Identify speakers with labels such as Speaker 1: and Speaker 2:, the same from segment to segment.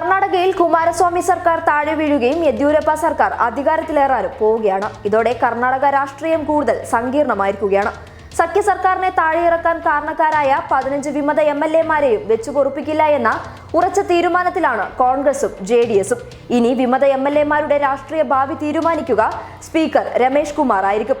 Speaker 1: കർണാടകയിൽ കുമാരസ്വാമി സർക്കാർ താഴെ വീഴുകയും യെദ്യൂരപ്പ സർക്കാർ അധികാരത്തിലേറാനും പോവുകയാണ്. ഇതോടെ കർണാടക രാഷ്ട്രീയം കൂടുതൽ സങ്കീർണമായിരിക്കുകയാണ്. സഖ്യ സർക്കാരിനെ താഴെയിറക്കാൻ കാരണക്കാരായ പതിനഞ്ച് വിമത എം എൽ എമാരെയും വെച്ചു പൊറുപ്പിക്കില്ല എന്ന ഉറച്ച തീരുമാനത്തിലാണ് കോൺഗ്രസും ജെ ഡി എസും. ഇനി വിമത എം എൽ എമാരുടെ രാഷ്ട്രീയ ഭാവി തീരുമാനിക്കുക സ്പീക്കർ രമേശ് കുമാർ ആയിരിക്കും.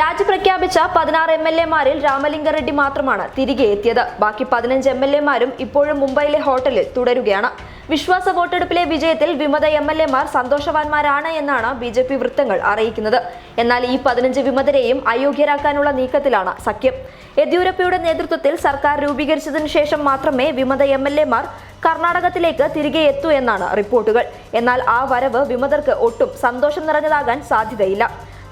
Speaker 1: രാജി പ്രഖ്യാപിച്ച പതിനാറ് എം എൽ എമാരിൽ രാമലിംഗറെഡ്ഡി മാത്രമാണ് തിരികെ എത്തിയത്. ബാക്കി പതിനഞ്ച് എം എൽ എമാരും ഇപ്പോഴും മുംബൈയിലെ ഹോട്ടലിൽ തുടരുകയാണ്. വിശ്വാസ വോട്ടെടുപ്പിലെ വിജയത്തിൽ വിമത എം എൽ എമാർ സന്തോഷവാന്മാരാണ് എന്നാണ് ബി ജെ പി വൃത്തങ്ങൾ അറിയിക്കുന്നത്. എന്നാൽ ഈ പതിനഞ്ച് വിമതരെയും അയോഗ്യരാക്കാനുള്ള നീക്കത്തിലാണ് സഖ്യം. യെദ്യൂരപ്പയുടെ നേതൃത്വത്തിൽ സർക്കാർ രൂപീകരിച്ചതിനു ശേഷം മാത്രമേ വിമത എം എൽ എമാർ കർണാടകത്തിലേക്ക് തിരികെ എത്തൂ എന്നാണ് റിപ്പോർട്ടുകൾ. എന്നാൽ ആ വരവ് വിമതർക്ക് ഒട്ടും സന്തോഷം നിറഞ്ഞതാകാൻ സാധ്യതയില്ല.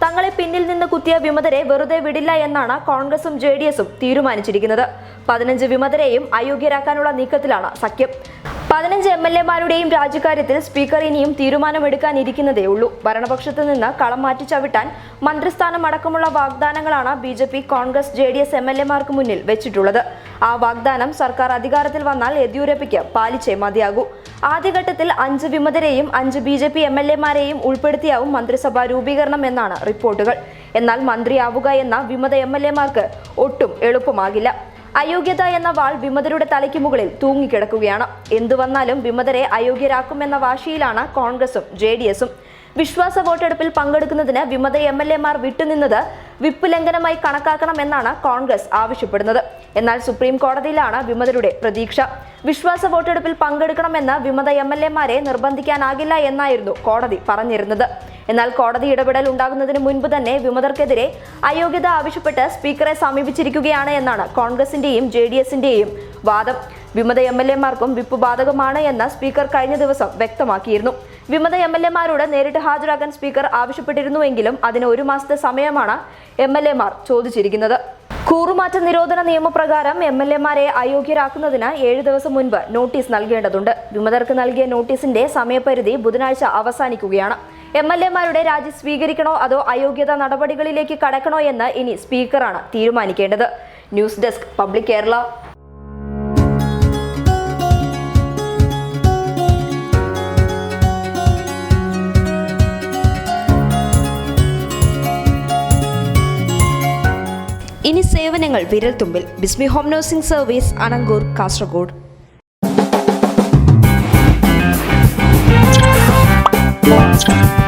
Speaker 1: തങ്ങളെ പിന്നിൽ നിന്ന് കുത്തിയ വിമതരെ വെറുതെ വിടില്ല എന്നാണ് കോൺഗ്രസും ജെ ഡി എസും തീരുമാനിച്ചിരിക്കുന്നത്. പതിനഞ്ച് വിമതരെയും അയോഗ്യരാക്കാനുള്ള നീക്കത്തിലാണ് സഖ്യം. പതിനഞ്ച് എം എൽ എമാരുടെയും രാജിക്കാര്യത്തിൽ സ്പീക്കർ ഇനിയും തീരുമാനമെടുക്കാനിരിക്കുന്നതേ ഉള്ളൂ. ഭരണപക്ഷത്ത് നിന്ന് കളം മാറ്റി ചവിട്ടാൻ മന്ത്രിസ്ഥാനം അടക്കമുള്ള വാഗ്ദാനങ്ങളാണ് B J P Congress J D S M L എമാർക്ക് മുന്നിൽ വെച്ചിട്ടുള്ളത്. ആ വാഗ്ദാനം സർക്കാർ അധികാരത്തിൽ വന്നാൽ യെദ്യൂരപ്പയ്ക്ക് പാലിച്ചേ മതിയാകൂ. ആദ്യഘട്ടത്തിൽ അഞ്ച് വിമതരെയും അഞ്ച് B J P M L എമാരെയും ഉൾപ്പെടുത്തിയാവും മന്ത്രിസഭാ രൂപീകരണം എന്നാണ് റിപ്പോർട്ടുകൾ. എന്നാൽ മന്ത്രിയാവുക എന്ന വിമത എം എൽ എമാർക്ക് ഒട്ടും എളുപ്പമാകില്ല. അയോഗ്യത എന്ന വാൾ വിമതരുടെ തലയ്ക്ക് മുകളിൽ തൂങ്ങിക്കിടക്കുകയാണ്. എന്തു വന്നാലും വിമതരെ അയോഗ്യരാക്കുമെന്ന വാശിയിലാണ് കോൺഗ്രസും ജെ ഡി എസും. വിശ്വാസ വോട്ടെടുപ്പിൽ പങ്കെടുക്കുന്നതിന് വിമത എം എൽ എമാർ വിട്ടുനിന്നത് വിപ്പ് ലംഘനമായി കണക്കാക്കണമെന്നാണ് കോൺഗ്രസ് ആവശ്യപ്പെടുന്നത്. എന്നാൽ സുപ്രീം കോടതിയിലാണ് വിമതരുടെ പ്രതീക്ഷ. വിശ്വാസ വോട്ടെടുപ്പിൽ പങ്കെടുക്കണമെന്ന് വിമത എം എൽ എമാരെ നിർബന്ധിക്കാനാകില്ല എന്നായിരുന്നു കോടതി പറഞ്ഞിരുന്നത്. എന്നാൽ കോടതി ഇടപെടൽ ഉണ്ടാകുന്നതിന് മുൻപ് തന്നെ വിമതർക്കെതിരെ അയോഗ്യത ആവശ്യപ്പെട്ട് സ്പീക്കറെ സമീപിച്ചിരിക്കുകയാണ് എന്നാണ് കോൺഗ്രസിന്റെയും ജെ ഡി എസിന്റെയും വാദം. വിമത എം എൽ എമാർക്കും വിപ്പ് ബാധകമാണ് എന്ന് സ്പീക്കർ കഴിഞ്ഞ ദിവസം വ്യക്തമാക്കിയിരുന്നു. വിമത എം എൽ എമാരോട് നേരിട്ട് ഹാജരാക്കാൻ സ്പീക്കർ ആവശ്യപ്പെട്ടിരുന്നുവെങ്കിലും അതിന് ഒരു മാസത്തെ സമയമാണ് എം എൽ എമാർ ചോദിച്ചിരിക്കുന്നത്. കൂറുമാറ്റ നിരോധന നിയമപ്രകാരം എം എൽ എമാരെ അയോഗ്യരാക്കുന്നതിന് ഏഴ് ദിവസം മുൻപ് നോട്ടീസ് നൽകേണ്ടതുണ്ട്. വിമതർക്ക് നൽകിയ നോട്ടീസിന്റെ സമയപരിധി ബുധനാഴ്ച അവസാനിക്കുകയാണ്. എം എൽ എമാരുടെ രാജി സ്വീകരിക്കണോ അതോ അയോഗ്യത നടപടികളിലേക്ക് കടക്കണോ എന്ന് ഇനി സ്പീക്കറാണ് തീരുമാനിക്കേണ്ടത്. News desk public Kerala. ഇനി സേവനങ്ങൾ വിരൽ തുമ്പിൽ Bismi home nursing service Anangoor Kasaragod
Speaker 2: Thank you.